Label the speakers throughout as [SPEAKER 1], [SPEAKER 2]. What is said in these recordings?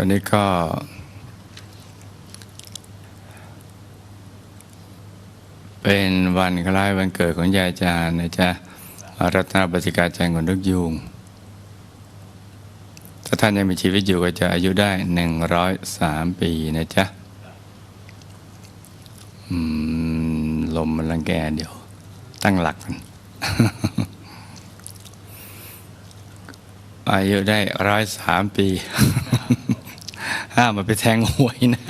[SPEAKER 1] วันนี้ก็ เป็นวันคล้ายวันเกิดของยายจารย์นะจ๊ะรัตนบัติกาแจงของนึกยุงถ้าท่านยังมีชีวิตอยู่ก็จะอายุได้หนึ่งร้อยสามปีนะจ๊ะลมมันรังแกเดี๋ยว ตั้งหลักกันอายุได้ร้อยสามปี ห้ามมาไปแทงหวยนะ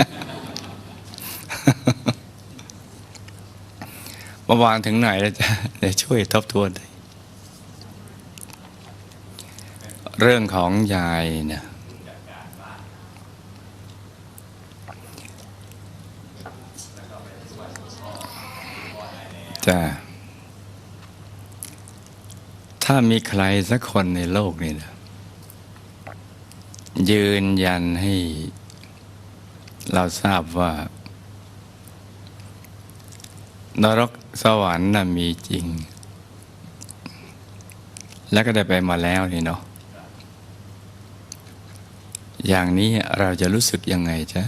[SPEAKER 1] มาวางถึงไหนแล้วจะเดี๋ยวช่วยทบทวนเรื่องของยายเนี่ยจะถ้ามีใครสักคนในโลกนี่นะ ยืนยันให้เราทราบว่านรกสวรรค์น่ะมีจริง แล้วก็ได้ไปมาแล้วนี่เนาะอย่างนี้เราจะรู้สึกยังไงจ๊ะ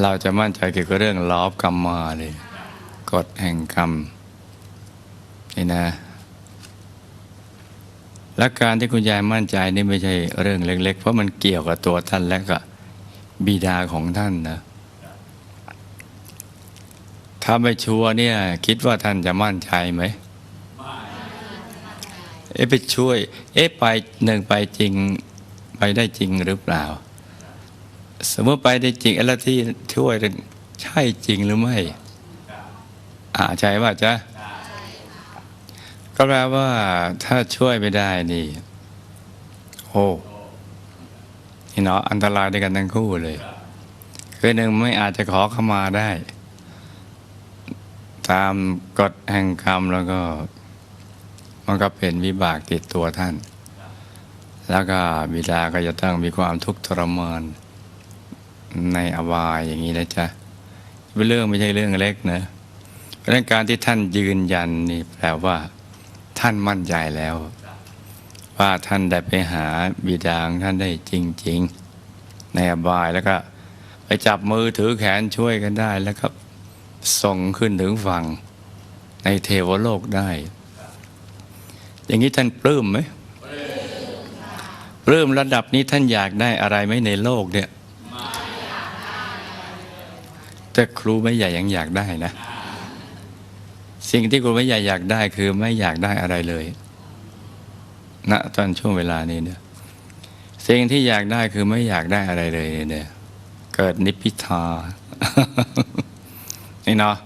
[SPEAKER 1] เราจะมั่นใจเกี่ยวกับเรื่องลอบกรรมมาเลย กฎแห่งกรรม นี่นะและการที่คุณยายมั่นใจนี่ไม่ใช่เรื่องเล็ก ๆ เพราะมันเกี่ยวกับตัวท่านและก็บิดาของท่านนะถ้าไม่ชัวร์เนี่ย คิดว่าท่านจะมั่นใจไหมเอ๊ะไปช่วย เอ๊ะไปหนึ่งไปจริงไปได้จริงหรือเปล่า สมมติไปได้จริงแล้วที่ช่วยใช่จริงหรือไม่ อ่าใช่ว่าจ๊ะ ก็แปลว่าถ้าช่วยไม่ได้นี่ โอ้นี่เนาะอันตรายด้วยกันทั้งคู่เลยคือหนึ่งไม่อาจจะขอเข้ามาได้ ตามกฎแห่งกรรมแล้วก็ มันก็เป็นวิบากติดตัวท่าน แล้วก็บิดาก็จะต้องมีความทุกข์ทรมานในอบายอย่างนี้นะจ๊ะเป็นเรื่องไม่ใช่เรื่องเล็กนะเพราะฉะนั้นการที่ท่านยืนยันนี่แปลว่า ท่านมั่นใจแล้ว ว่าท่านได้ไปหาบิดาของท่านได้จริง ๆ ในอบายแล้วก็ ไปจับมือถือแขนช่วยกันได้ แล้วก็ส่งขึ้นถึงฝั่งในเทวโลกได้ อย่างนี้ท่านปลื้มไหมปลื้มระดับนี้ท่านอยากได้อะไรไหมในโลกเนี่ยแต่ครูไม่ใหญ่ยังอยากได้นะ สิ่งที่ครูไม่ใหญ่อยากได้คือไม่อยากได้อะไรเลยณตอนช่วงเวลานี้เนี่ยสิ่งที่อยากได้คือไม่อยากได้อะไรเลยเนี่ย เกิดนิพพิทานี่เนาะ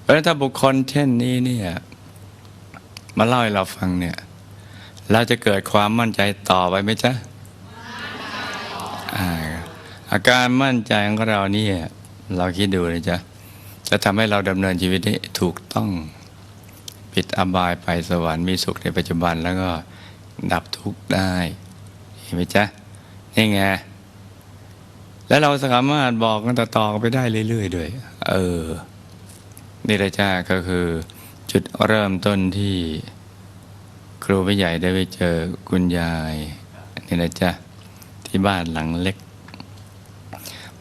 [SPEAKER 1] เพราะฉะนั้นถ้าบุคคลเช่นนี้เนี่ยมาเล่าให้เราฟังเนี่ย เราจะเกิดความมั่นใจต่อไปไหมจ๊ะอาอาการมั่นใจของเราเนี่ย เราคิดดูเลยจ๊ะ จะทำให้เราดำเนินชีวิตได้ถูกต้องปิดอบายไปสวรรค์มีสุขในปัจจุบันแล้วก็ดับทุกข์ได้เห็นไหมจ๊ะนี่ไงแล้วเราสามารถบอกกันต่อๆไปได้เรื่อยๆด้วย เออ นี่แหละจ้าก็คือ จุดเริ่มต้นที่ครูผู้ใหญ่ได้ไปเจอคุณยายนี่นะจ๊ะที่บ้านหลังเล็ก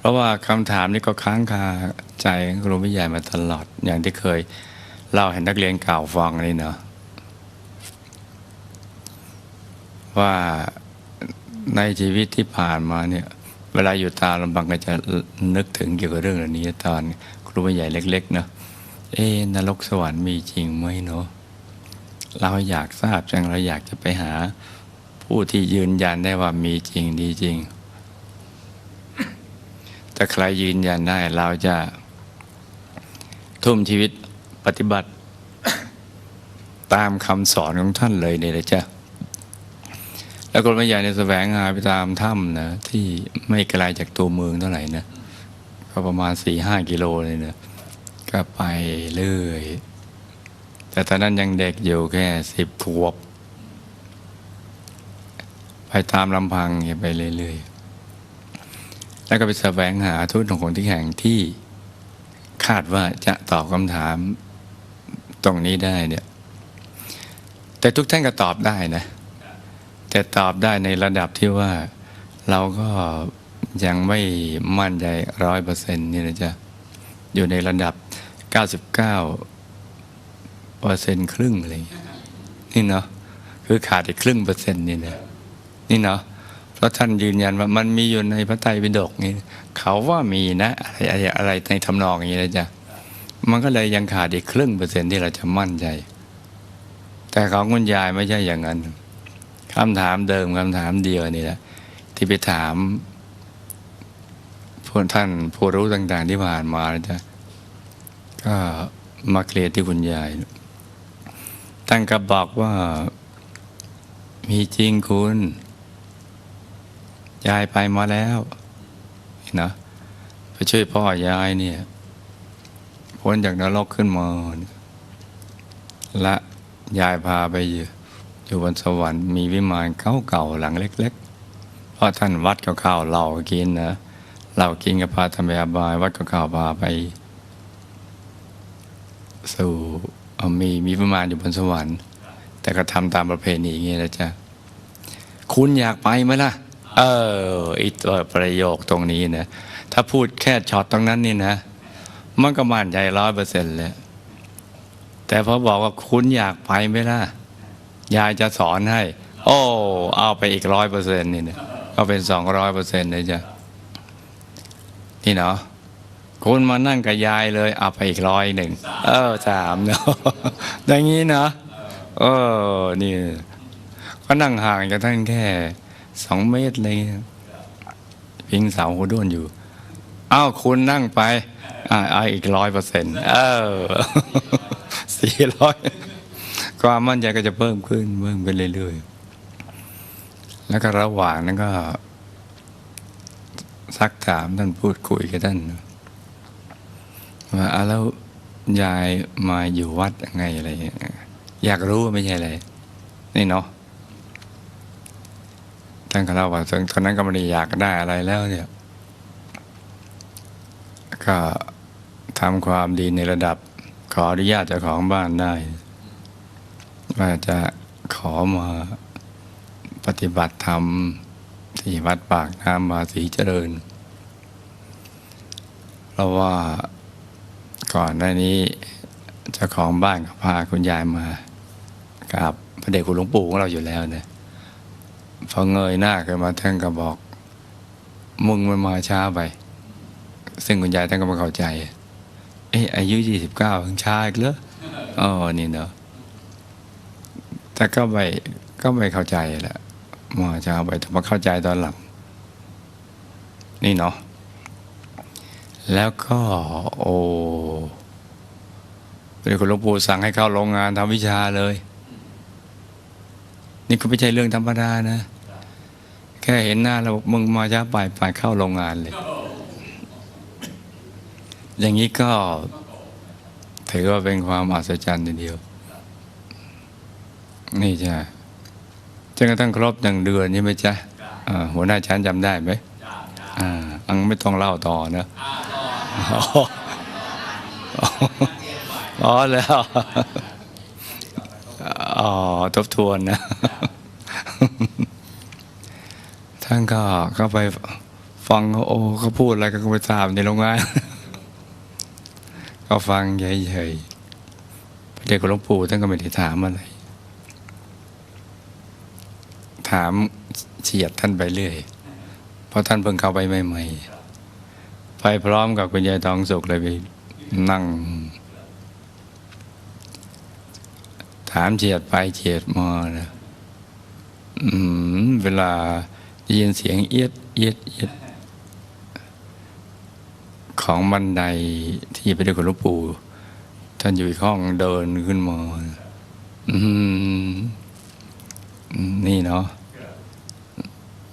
[SPEAKER 1] เพราะว่าคำถามนี้ก็ค้างคาใจครูผู้ใหญ่มาตลอด อย่างที่เคยเล่าให้นักเรียนเก่าฟังนี่เนาะว่าในชีวิตที่ผ่านมาเนี่ย เวลาอยู่ตาลำบังก็จะนึกถึงเกี่ยวกับเรื่องเหล่านี้ตอนครูผู้ใหญ่เล็ก ๆ เนาะเอ๊นรกสวรรค์มีจริงไหมเนาะเราอยากทราบจังเราอยากจะไปหาผู้ที่ยืนยันได้ว่ามีจริงดีจริง ถ้าใครยืนยันได้เราจะทุ่มชีวิตปฏิบัติ ตามคำสอนของท่านเลยเนี่ยนะจ๊ะแล้วคนไม่ใหญ่ในยแสวงหาไปตามถ้ำนะที่ไม่ไกลจากตัวเมืองเท่าไหร่นะก็ประมาณสี่ห้ากิโลเลยนะก็ไปเรื่อย แต่ตอนนั้นยังเด็กอยู่แค่สิบขวบ ไปตามลำพังอย่างไปเรื่อยๆ แล้วก็ไปแสวงหาทุนของคนที่แห่งที่คาดว่าจะตอบคำถามตรงนี้ได้เนี่ย แต่ทุกท่านก็ตอบได้นะ แต่ตอบได้ในระดับที่ว่าเราก็ยังไม่มั่นใจร้อยเปอร์เซ็นต์นี่นะจ๊ะ อยู่ในระดับ 99เปอร์เซ็นต์ครึ่งอะไรอย่างเงี้ยนี่เนาะคือขาดอีกครึ่งเปอร์เซ็นต์นี่นะนี่เนาะ เพราะท่านยืนยันว่ามันมีอยู่ในพระไตรปิฎกนี่เขาว่ามีนะอะไรอะไรรในทำนองอย่างนี้นะจ๊ะมันก็เลยยังขาดอีกครึ่งเปอร์เซ็นต์ที่เราจะมั่นใจ แต่ของคุณยายไม่ใช่อย่างนั้นคำถามเดิมคำถามเดียวนี่แหละที่ไปถามพวกท่านผู้รู้ต่าง ๆ ที่ผ่านมานะจ๊ะก็มาเคลียร์ที่คุณยายท่านก็บอกว่ามีจริงคุณ ยายไปมาแล้วนะไปช่วยพ่อยายเนี่ยพ้นจากนรกขึ้นมาและยายพาไปอยู่อยู่บนสวรรค์มีวิมานเก่าๆหลังเล็ก ๆ เพราะท่านวัดกับข้าวเหล่ากินนะเหล่ากินกับพาทำไปอบาย วัดกับข้าวพาไปสู่อมีมีวิมานอยู่บนสวรรค์ แต่ก็ทำตามประเพณีอย่างนี้นะจ๊ะ คุณอยากไปไหมล่ะ เออไอีตัวประโยคตรงนี้นะ ถ้าพูดแค่ช็อตตรงนั้นนี่นะ มันก็มั่นใจร้อยเปอร์เซ็นต์เลยแต่พอบอกว่าคุณอยากไปไหมล่ะ ยายจะสอนให้ โอ้ เอาไปอีกร้อยเปอร์เซ็นต์นี่นะก็เป็นสองร้อยเปอร์เซ็นต์เลยจ้ะนี่เนาะคุณมานั่งกับยายเลย เอาไปอีกร้อยหนึ่ง เออสามเนาะอย่างนี้เนาะเออนี่ก็นั่งห่างจากท่านแค่ สองเมตรเลยพิงเสาหัวด้วนอยู่อ้าวคุณนั่งไปอ่าอีกร้อยเปอร์เซ็นต์เออสี่ร้อยความมั่นใจก็จะเพิ่มขึ้นเพิ่มขึ้นเรื่อยๆ แล้วก็ระหว่างนั้นก็ ซักถามท่านพูดคุยกับท่านว่าแล้วยายมาอยู่วัดยังไงอะไรอย่างเงี้ยอยากรู้ไม่ใช่อะไรนี่เนาะ ท่านก็เล่าว่าตอนนั้นก็ไม่ได้อยากได้อะไรแล้วเนี่ยก็ทำความดีในระดับ ขออนุญาตเจ้าของบ้านได้ ว่าจะขอมาปฏิบัติธรรมที่วัดปากน้ำมาสีเจริญ เพราะว่าก่อนหน้านี้เจ้าของบ้านก็พาคุณยายมากับพระเดชคุณหลวงปู่ของเราอยู่แล้วเนี่ย พอเงยหน้าขึ้นมาท่านก็บอก มึงมันมาช้าไป ซึ่งคุณยายท่านก็ไม่เข้าใจ เอ๊ะอายุยี่สิบเก้าเพิ่งช้าอีกเหรออ๋อนี่เนาะแต่ก็ไม่ก็ไม่เข้าใจแหละมาช้าไปแต่มาเข้าใจตอนหลังนี่เนาะแล้วก็โอ้เดี๋ยวคุณหลวงปู่สั่งให้เข้าโรงงานทำวิชาเลย นี่ก็ไม่ใช่เรื่องธรรมดานะ แค่เห็นหน้าเราบอกมึงมาช้าไปไปเข้าโรงงานเลย อย่างนี้ก็ถือว่าเป็นความอัศจรรย์ทีเดียว นี่จ้ะจนกระทั่งครบหนึ่งเดือนใช่ไหมจ๊ะหัวหน้าชั้นจำได้ไหมอ่าอังไม่ต้องเล่าต่อนะอ๋ออ๋อแล้วอ๋อทบทวนนะ ท่านก็เข้าไปฟังเขาโอ้เขาพูดอะไรก็ไปตามในโรงงานก็ฟังเฉยๆพระเดชคุณหลวงปู่ท่านก็ไม่ได้ถามอะไร ถามเฉียดท่านไปเรื่อย เพราะท่านเพิ่งเข้าไปใหม่ๆไปพร้อมกับคุณยายทองสุขเลยไปนั่ง ถามเฉียดไปเฉียดมานะอืมเวลา ได้ยินเสียงเอียดเอียดเอียดของบันไดที่ไปด้วยกับหลวงปู่ท่านอยู่อีกห้องเดินขึ้นมาอืมนี่เนาะ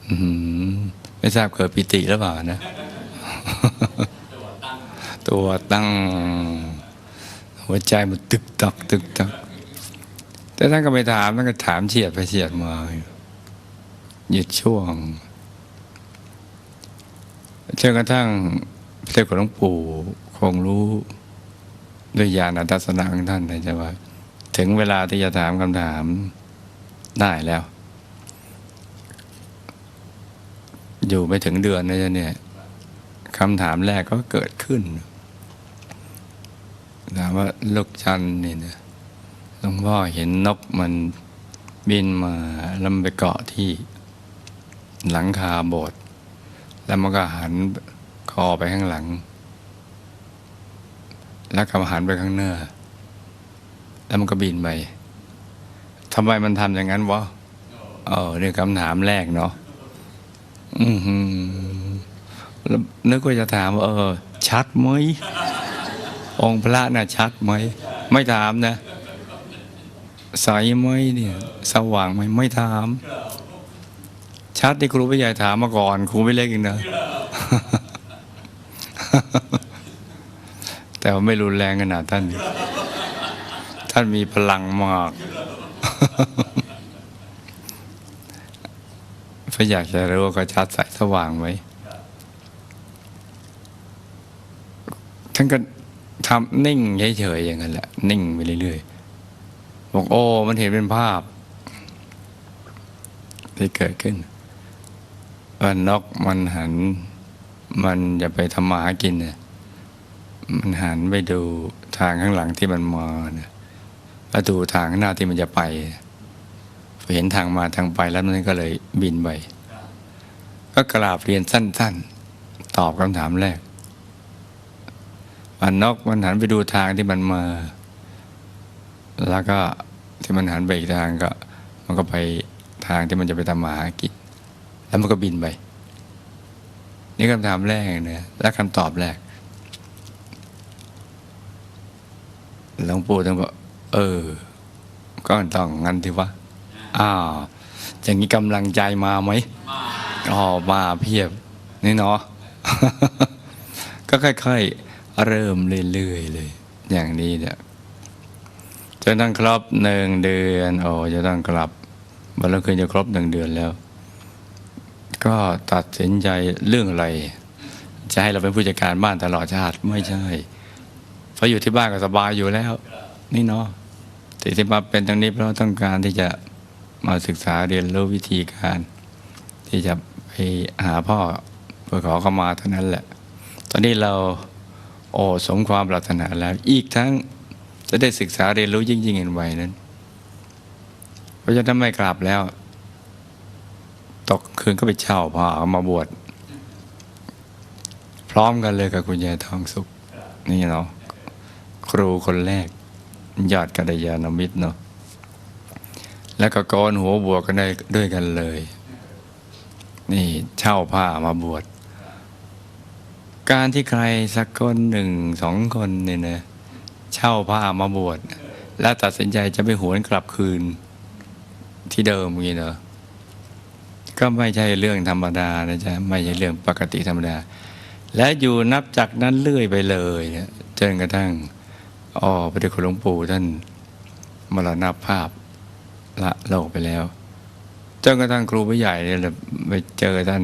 [SPEAKER 1] อืไม่ทราบเกิดปิติหรือเปล่านะ ตัวตั้ง หัวใจมันตึกตักตึกตัก แต่ท่านก็ไม่ถามท่านก็ถามเฉียดไปเฉียดมา หยุดช่วงจนกระทั่งพระเจ้าของหลวงปู่คงรู้ด้วยญาณทัศนะของท่านนะจะว่า ถึงเวลาที่จะถามคำถามได้แล้ว อยู่ไม่ถึงเดือนนะจ๊ะเนี่ยคำถามแรกก็เกิดขึ้นถามว่าลูกจันนี่นะหลวงพ่อเห็นนกมันบินมาแล้วมันไปเกาะที่ หลังคาโบสถ์แล้วมันก็หันคอไปข้างหลัง แล้วก็หันไปข้างหน้า แล้วมันก็บินไปทำไมมันทำอย่างนั้นวะเออเรื่องคำถามแรกเนาะอือหือแล้วนึกว่าจะถามว่าเออ ชัดไหมองค์พระน่ะชัดไหมไม่ถามนะใสไหมเนี่ย สว่างไหมไม่ถาม ชัดที่ครูพี่ใหญ่ถามมาก่อน ครูไม่เล็กอีกนะ แต่ว่าไม่รุนแรงขนาดท่าน ท่านมีพลังมากพระอยากจะรู้ว่าก็ชัดใสสว่างไหมท่านก็ทำนิ่งเฉยๆอย่างนั้นแหละ นิ่งไปเรื่อยๆบอกโอ้มันเห็นเป็นภาพที่เกิดขึ้น ว่านกมันหัน มันจะไปทำมาหากินเนี่ยมันหันไปดูทางข้างหลังที่มันมาเนี่ยแล้วดูทางข้างหน้าที่มันจะไปเห็นทางมาทางไปแล้วมันก็เลยบินไปก็กราบเรียนสั้น ๆ ตอบคำถามแรกมันนกมันหันไปดูทางที่มันมา แล้วก็ที่มันหันไปอีกทางก็ มันก็ไปทางที่มันจะไปทำมาหากิน แล้วมันก็บินไป นี่คำถามแรกเนี่ยและคำตอบแรกหลวงปู่ท่านบอกเออ ก็ต้องงั้นทีว่าอ้าวอย่างนี้กำลังใจมาไหมอ๋อมาเพียบ นี่เนาะก็ค่อยๆ เริ่มเรื่อยๆเลย อย่างนี้เนี่ยจนต้องครบหนึ่งเดือน โอ้จะต้องกลับวันละคืนจะครบหนึ่งเดือนแล้ว ก็ตัดสินใจเรื่องอะไร จะให้เราเป็นผู้จัดการบ้านตลอดชาติไม่ใช่เพราะอยู่ที่บ้านก็สบายอยู่แล้ว นี่เนาะแต่ที่มาเป็นตรงนี้เพราะต้องการที่จะมาศึกษาเรียนรู้วิธีการ ที่จะไปหาพ่อเพื่อขอเข้ามาเท่านั้นแหละ ตอนนี้เราโอ้สมความปรารถนาแล้ว อีกทั้งจะได้ศึกษาเรียนรู้ยิ่งยิ่งเห็นไวนั้น เพราะฉะนั้นไม่กลับแล้ว ตกคืนก็ไปเช่าพาเอามาบวชพร้อมกันเลยกับคุณยายทองสุข นี่เนาะครูคนแรกยอดกัลยาณมิตรเนาะแล้วก็กอนหัวบวกกันได้ด้วยกันเลย นี่เช่าผ้ามาบวชการที่ใครสักคนหนึ่งสองคนเนี่ยนะเช่าผ้ามาบวชแล้วตัดสินใจจะไปหวนกลับคืนที่เดิมอย่างนี้เนาะ ก็ไม่ใช่เรื่องธรรมดานะจ๊ะไม่ใช่เรื่องปกติธรรมดา และอยู่นับจากนั้นเรื่อยไปเลยเจนกระทั่งอ๋อพระเดชคุณหลวงปู่ท่านมรณภาพละโลกไปแล้วจนกระทั่งครูผู้ใหญ่เนี่ยไปเจอท่าน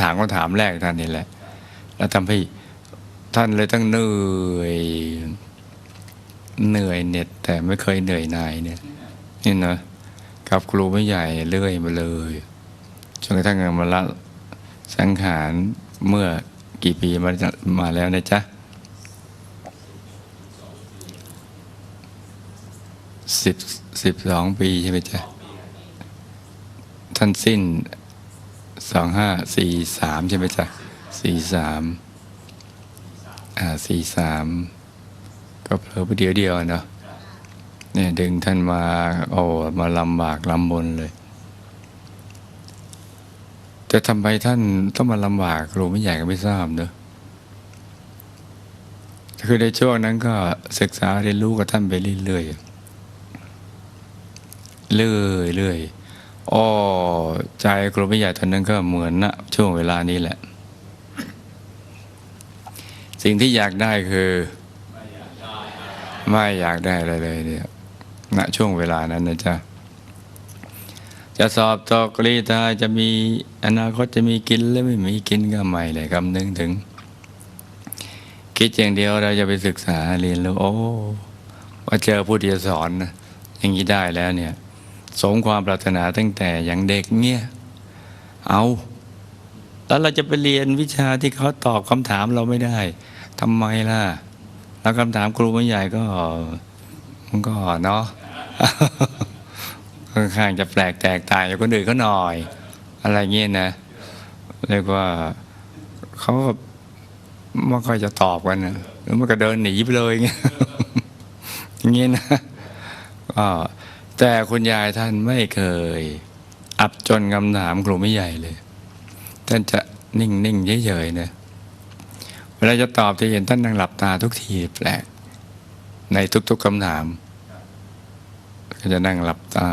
[SPEAKER 1] ถามก็ถามแรกท่านนี่แหละ แล้วทำให้ท่านเลยต้องเหนื่อยเหนื่อยเน็ดแต่ไม่เคยเหนื่อยนายเนี่ยนี่นะกับครูผู้ใหญ่เรื่อยมาเลย จนกระทั่งมาละสังขารเมื่อกี่ปีมามาแล้วนะจ๊ะสิบสิบสองปีใช่ไหมจ๊ะ ท่านสิ้นสองห้าสี่สามใช่ไหมจ๊ะสี่สามอ่าสี่สามก็เผลอไปเดียวเดียวเนาะเนี่ยดึงท่านมา โอ้มาลำบากลำบนเลย แต่ทำไมท่านต้องมาลำบากครูไม่ใหญ่ก็ไม่ทราบเนอะคือในช่วงนั้นก็ศึกษาเรียนรู้กับท่านไปเรื่อยๆเรื่อยเรื่อยอ้อใจครูไม่ใหญ่ตอนนั้นก็เหมือนณช่วงเวลานี้แหละ สิ่งที่อยากได้คือ ไม่อยากได้อะไรเลยเนี่ยณช่วงเวลานั้นนะจ๊ะ จะสอบตกรีตาจะมีอนาคตจะมีกินและไม่มีกินก็ไม่เลยคำนึงถึง คิดอย่างเดียวเราจะไปศึกษาเรียนรู้โอ้ว่าเจอผู้ที่จะสอนนะอย่างนี้ได้แล้วเนี่ยสมความปรารถนาตั้งแต่อย่างเด็กเนี่ยเอา แล้วเราจะไปเรียนวิชาที่เขาตอบคำถามเราไม่ได้ทำไมล่ะ แล้วคำถามครูไม่ใหญ่ก็มันก็เนาะ ค่อนข้างจะแปลกแตกต่างจากคนอื่นเขาหน่อย อะไรเงี้ยนะเรียกว่าเขาก็ไม่ค่อยจะตอบกันนะแล้วมันก็เดินหนีไปเลยเงี้ยอย่างเงี้ยนะก็แต่คุณยายท่านไม่เคย อับจนคำถามครูไม่ใหญ่เลย ท่านจะนิ่งๆเฉยๆนะเวลาจะตอบจะเห็นท่านนั่งหลับตาทุกทีแปลก ในทุกๆคำถาม ก็จะนั่งหลับตา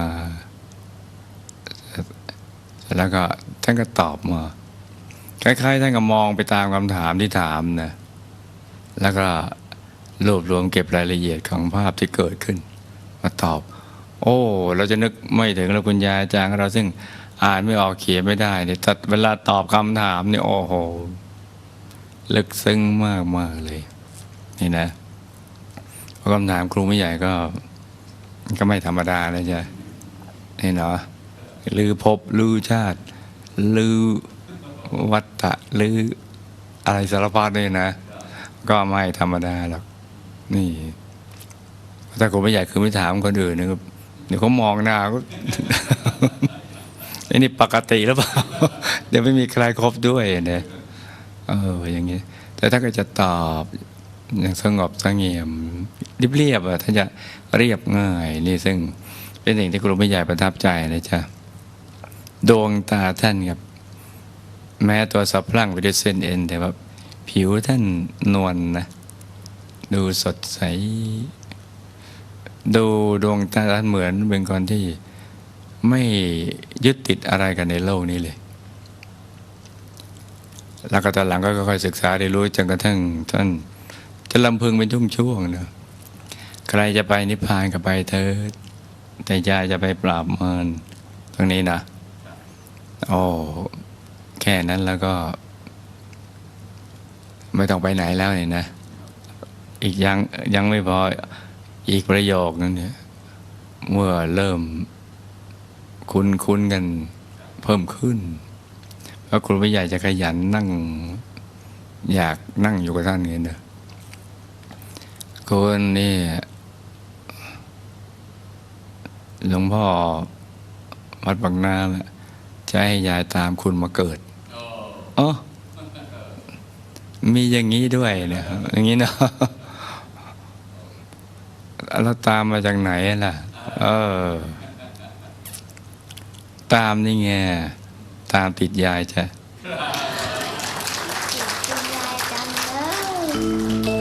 [SPEAKER 1] แล้วก็ท่านก็ตอบมาคล้ายๆท่านก็มองไปตามคำถามที่ถามนะแล้วก็รวบรวมเก็บรายละเอียดของภาพที่เกิดขึ้น มาตอบ โอ้ เราจะนึกไม่ถึงแล้วคุณยายอาจารย์ของเราซึ่งอ่านไม่ออกเขียนไม่ได้เนี่ยแต่เวลาตอบคำถามเนี่ยโอ้โหลึกซึ้งมากมากๆเลย นี่นะเพราะคำถามครูไม่ใหญ่ก็ ก็ไม่ธรรมดาเลยจ้ะนี่เนาะลือภพลือชาติ ลือวัฏฏะลืออะไรสารพัดเลยนะ ก็ไม่ธรรมดาหรอกนี่ถ้าครูไม่ใหญ่คือไม่ถามคนอื่นนะครับเดี๋ยวเขามองหน้าก็ไอ้นี่ปกติหรือเปล่าเดี๋ยวไม่มีใครครบด้วยเนี่ยเอออย่างนี้แต่ถ้าก็จะตอบอย่างสงบสงเงียมเรียบๆอะถ้านจะ เรียบง่าย นี่ซึ่งเป็นสิ่งที่ครูไม่ใหญ่ประทับใจนะจ๊ะดวงตาท่านครับ แม้ตัวสับพลั่งไปด้วยเส้นเอ็น แต่ว่าผิวท่านนวลนะดูสดใส ดูดวงตาท่านเหมือนเป็นคนที่ไม่ยึดติดอะไรกันในโลกนี้เลย แล้วก็ตอนหลังก็ค่อยๆศึกษาได้รู้จนกระทั่งท่านจะลำพึงเป็นช่วงๆเนะ ใครจะไปนิพพานก็ไปเถิดแต่ยายจะไปปราบมารตรงนี้นะโอ้แค่นั้นแล้วก็ ไม่ต้องไปไหนแล้วเนี่ยนะ อีกยังยังไม่พออีกประโยคนึงเนี่ย เมื่อเริ่มคุ้นคุ้นกันเพิ่มขึ้นเพราะครูไม่ใหญ่จะขยันนั่ง อยากนั่งอยู่กับท่านเงี้ยนะคนนี่ หลวงพ่อวัดบางนาแหละจะให้ยายตามคุณมาเกิดอ๋อมีอย่างนี้ด้วยเนี่ยอย่างนี้เนาะเราตามมาจากไหนล่ะ เออ ตามนี่ไง ตามติดยายจ้ะ
[SPEAKER 2] ติดยายจังเลย